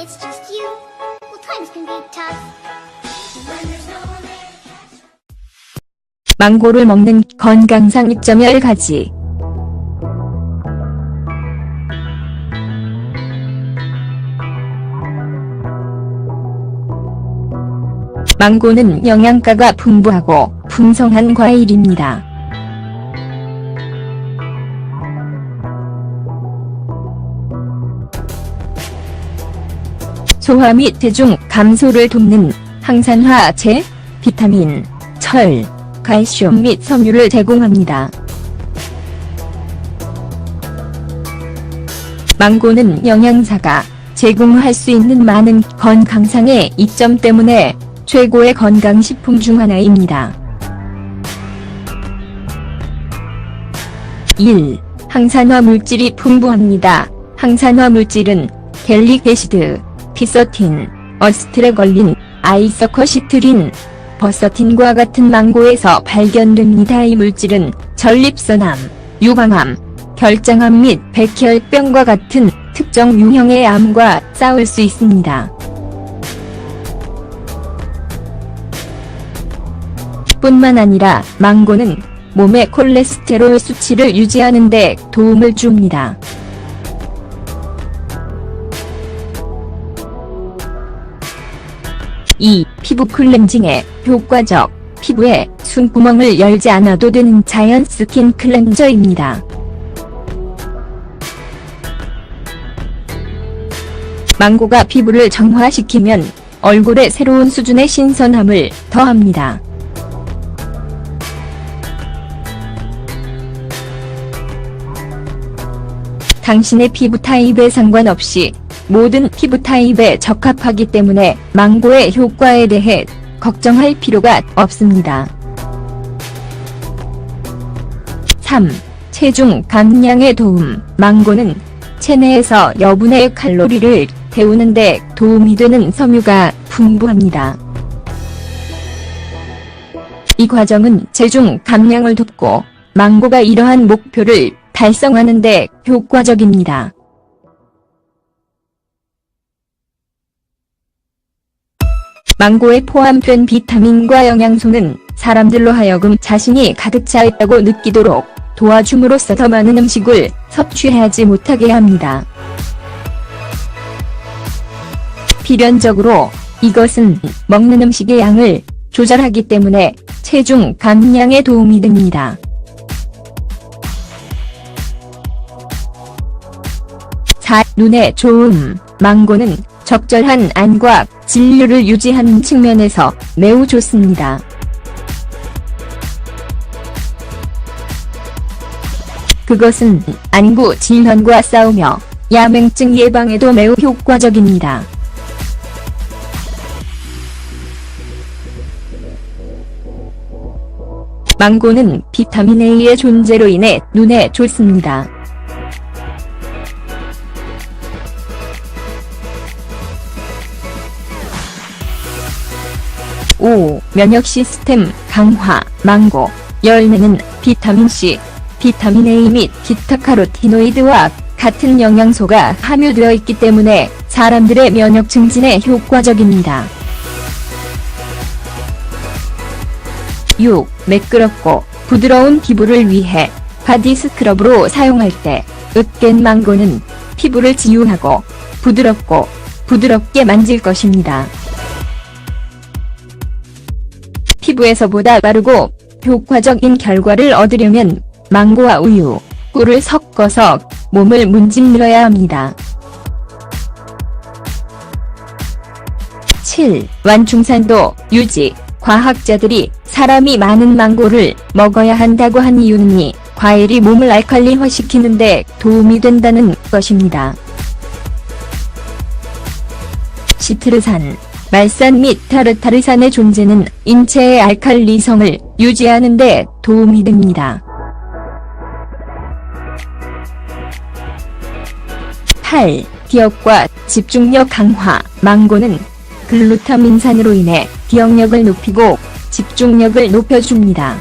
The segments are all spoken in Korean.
it's just you, well, times can be tough. 망고를 먹는 건강상 2.1 가지. 망고는 영양가가 풍부하고 풍성한 과일입니다. 소화 및 대중 감소를 돕는 항산화제, 비타민, 철, 칼슘 및 섬유를 제공합니다. 망고는 영양사가 제공할 수 있는 많은 건강상의 이점 때문에 최고의 건강식품 중 하나입니다. 1. 항산화 물질이 풍부합니다. 항산화 물질은 갤릭 애시드, 피서틴, 어스트레 걸린, 아이서커 시트린, 버서틴과 같은 망고에서 발견됩니다. 이 물질은 전립선암, 유방암, 결장암 및 백혈병과 같은 특정 유형의 암과 싸울 수 있습니다. 뿐만 아니라 망고는 몸의 콜레스테롤 수치를 유지하는 데 도움을 줍니다. 이 피부 클렌징에 효과적 피부에 숨구멍을 열지 않아도 되는 자연 스킨 클렌저입니다. 망고가 피부를 정화시키면 얼굴에 새로운 수준의 신선함을 더합니다. 당신의 피부 타입에 상관없이 모든 피부 타입에 적합하기 때문에 망고의 효과에 대해 걱정할 필요가 없습니다. 3. 체중 감량에 도움 망고는 체내에서 여분의 칼로리를 태우는데 도움이 되는 섬유가 풍부합니다. 이 과정은 체중 감량을 돕고 망고가 이러한 목표를 달성하는 데 효과적입니다. 망고에 포함된 비타민과 영양소는 사람들로 하여금 자신이 가득 차 있다고 느끼도록 도와줌으로써 더 많은 음식을 섭취하지 못하게 합니다. 필연적으로 이것은 먹는 음식의 양을 조절하기 때문에 체중 감량에 도움이 됩니다. 4. 눈에 좋음. 망고는 적절한 안과 진류를 유지하는 측면에서 매우 좋습니다. 그것은 안구 질환과 싸우며 야맹증 예방에도 매우 효과적입니다. 망고는 비타민 A의 존재로 인해 눈에 좋습니다. 5. 면역 시스템 강화 망고 열매는 비타민C, 비타민 A 및 기타 카로티노이드와 같은 영양소가 함유되어 있기 때문에 사람들의 면역 증진에 효과적입니다. 6. 매끄럽고 부드러운 피부를 위해 바디 스크럽으로 사용할 때 으깬 망고는 피부를 지우하고 부드럽고 부드럽게 만질 것입니다. 피부에서보다 빠르고 효과적인 결과를 얻으려면 망고와 우유, 꿀을 섞어서 몸을 문질러야 합니다. 7. 완충산도 유지 과학자들이 사람이 많은 망고를 먹어야 한다고 한 이유는 이 과일이 몸을 알칼리화시키는 데 도움이 된다는 것입니다. 시트르산, 말산 및 타르타르산의 존재는 인체의 알칼리성을 유지하는 데 도움이 됩니다. 8. 기억과 집중력 강화 망고는 글루타민산으로 인해 기억력을 높이고 집중력을 높여줍니다.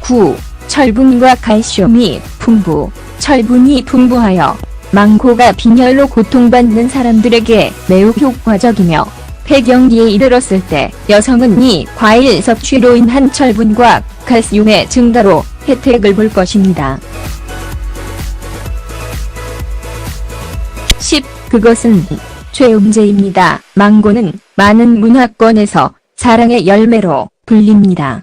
9. 철분과 칼슘이 풍부 철분이 풍부하여 망고가 빈혈로 고통받는 사람들에게 매우 효과적이며 폐경기에 이르렀을 때 여성은 이 과일 섭취로 인한 철분과 칼슘의 증가로 혜택을 볼 것입니다. 10. 그것은 최음제입니다. 망고는 많은 문화권에서 사랑의 열매로 불립니다.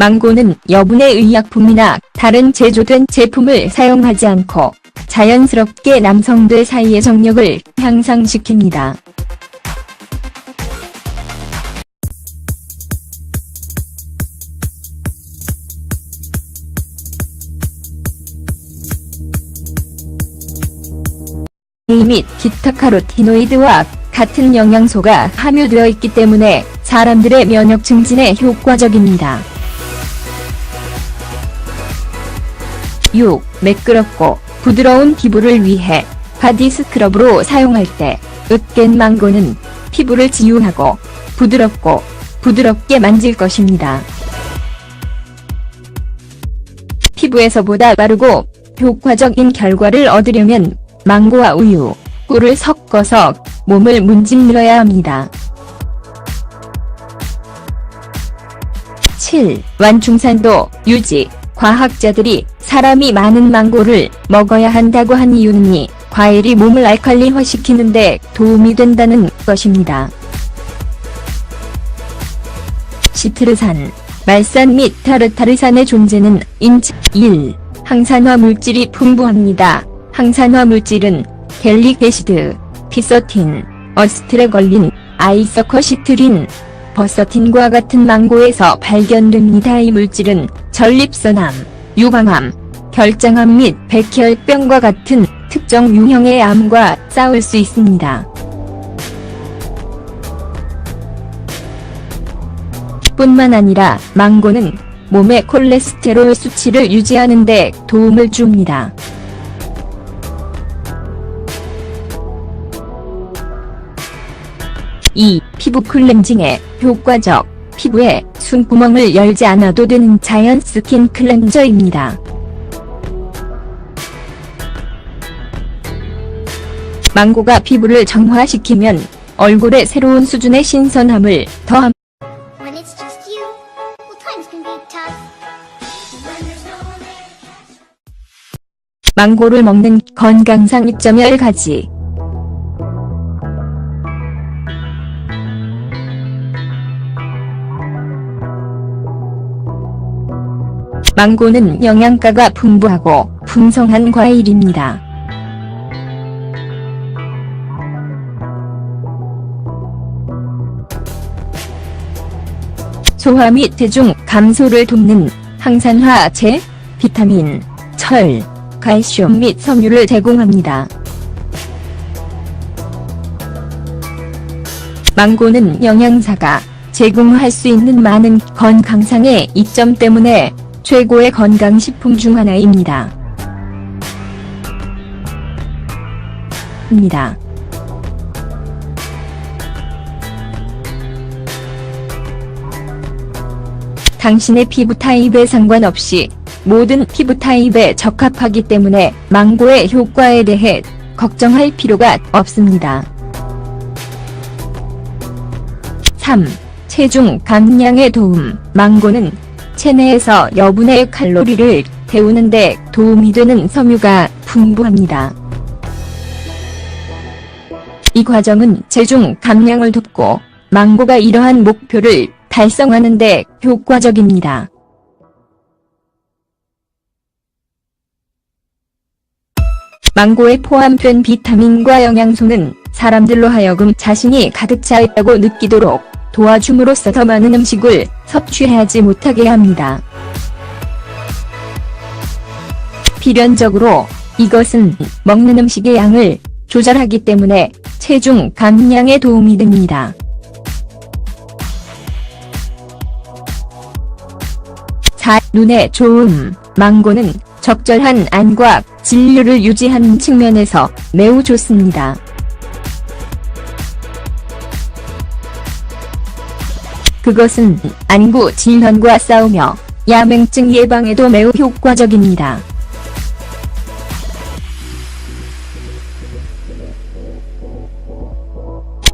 망고는 여분의 의약품이나 다른 제조된 제품을 사용하지 않고 자연스럽게 남성들 사이의 정력을 향상시킵니다. 이및 기타 카로티노이드와 같은 영양소가 함유되어 있기 때문에 사람들의 면역 증진에 효과적입니다. 6. 매끄럽고 부드러운 피부를 위해 바디 스크럽으로 사용할 때 으깬 망고는 피부를 지운하고 부드럽고 부드럽게 만질 것입니다. 피부에서보다 빠르고 효과적인 결과를 얻으려면 망고와 우유, 꿀을 섞어서 몸을 문질러야 합니다. 7. 완충산도 유지 과학자들이 사람이 많은 망고를 먹어야 한다고 한 이유는 이 과일이 몸을 알칼리화시키는데 도움이 된다는 것입니다. 시트르산, 말산 및 타르타르산의 존재는 인체 1. 항산화 물질이 풍부합니다. 항산화 물질은 갤릭에시드, 피서틴, 어스트레걸린, 아이서커시트린, 버서틴과 같은 망고에서 발견됩니다. 이 물질은 전립선암, 유방암, 결장암 및 백혈병과 같은 특정 유형의 암과 싸울 수 있습니다. 뿐만 아니라 망고는 몸의 콜레스테롤 수치를 유지하는 데 도움을 줍니다. 이 피부 클렌징에 효과적 피부에 숨구멍을 열지 않아도 되는 자연 스킨 클렌저입니다. 망고가 피부를 정화시키면 얼굴에 새로운 수준의 신선함을 더함. 망고를 먹는 건강상 2.10가지. 망고는 영양가가 풍부하고 풍성한 과일입니다. 소화 및 대중 감소를 돕는 항산화 제, 비타민, 철, 칼슘 및 섬유를 제공합니다. 망고는 영양사가 제공할 수 있는 많은 건강상의 이점 때문에 최고의 건강식품 중 하나입니다. 입니다. 당신의 피부 타입에 상관없이 모든 피부 타입에 적합하기 때문에 망고의 효과에 대해 걱정할 필요가 없습니다. 3. 체중 감량에 도움 망고는 체내에서 여분의 칼로리를 태우는데 도움이 되는 섬유가 풍부합니다. 이 과정은 체중 감량을 돕고 망고가 이러한 목표를 달성하는 데 효과적입니다. 망고에 포함된 비타민과 영양소는 사람들로 하여금 자신이 가득 차 있다고 느끼도록 도와줌으로써 더 많은 음식을 섭취하지 못하게 합니다. 필연적으로 이것은 먹는 음식의 양을 조절하기 때문에 체중 감량에 도움이 됩니다. 4. 눈에 좋음. 망고는 적절한 안과 진료를 유지하는 측면에서 매우 좋습니다. 그것은 안구 질환과 싸우며 야맹증 예방에도 매우 효과적입니다.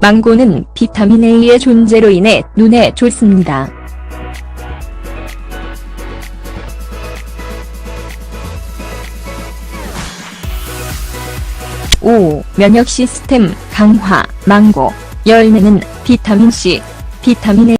망고는 비타민 A의 존재로 인해 눈에 좋습니다. 5. 면역 시스템 강화 망고 열매는 비타민 C, 비타민 A